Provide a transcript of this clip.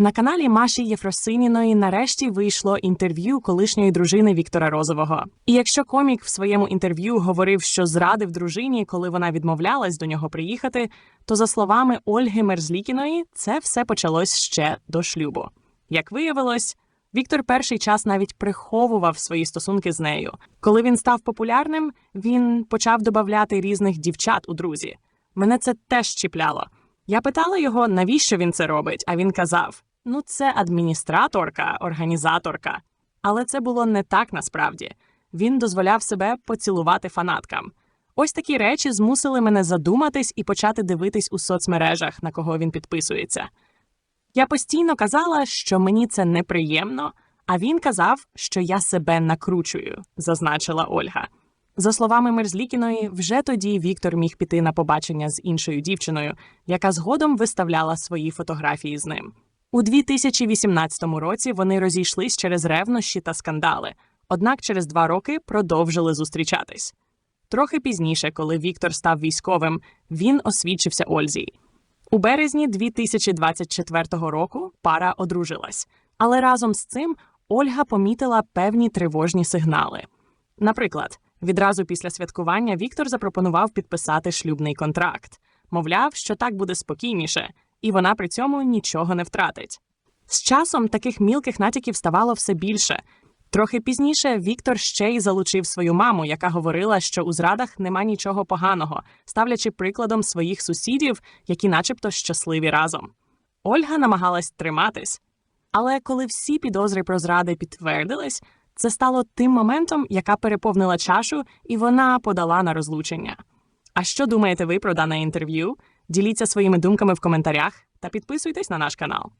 На каналі Маші Єфросиніної нарешті вийшло інтерв'ю колишньої дружини Віктора Розового. І якщо комік в своєму інтерв'ю говорив, що зрадив дружині, коли вона відмовлялась до нього приїхати, то за словами Ольги Мерзлікіної, це все почалось ще до шлюбу. Як виявилось, Віктор перший час навіть приховував свої стосунки з нею. Коли він став популярним, він почав додавати різних дівчат у друзі. Мене це теж чіпляло. Я питала його, навіщо він це робить, а він казав: ну, це адміністраторка, організаторка. Але це було не так насправді. Він дозволяв себе поцілувати фанаткам. Ось такі речі змусили мене задуматись і почати дивитись у соцмережах, на кого він підписується. Я постійно казала, що мені це неприємно, а він казав, що я себе накручую, зазначила Ольга. За словами Мерзлікіної, вже тоді Віктор міг піти на побачення з іншою дівчиною, яка згодом виставляла свої фотографії з ним. У 2018 році вони розійшлись через ревнощі та скандали, однак через два роки продовжили зустрічатись. Трохи пізніше, коли Віктор став військовим, він освідчився Ользі. У березні 2024 року пара одружилась, але разом з цим Ольга помітила певні тривожні сигнали. Наприклад, відразу після святкування Віктор запропонував підписати шлюбний контракт, мовляв, що так буде спокійніше, і вона при цьому нічого не втратить. З часом таких мілких натяків ставало все більше. Трохи пізніше Віктор ще й залучив свою маму, яка говорила, що у зрадах нема нічого поганого, ставлячи прикладом своїх сусідів, які, начебто, щасливі разом. Ольга намагалась триматись, але коли всі підозри про зради підтвердились, це стало тим моментом, яка переповнила чашу, і вона подала на розлучення. А що думаєте ви про дане інтерв'ю? Діліться своїми думками в коментарях та підписуйтесь на наш канал.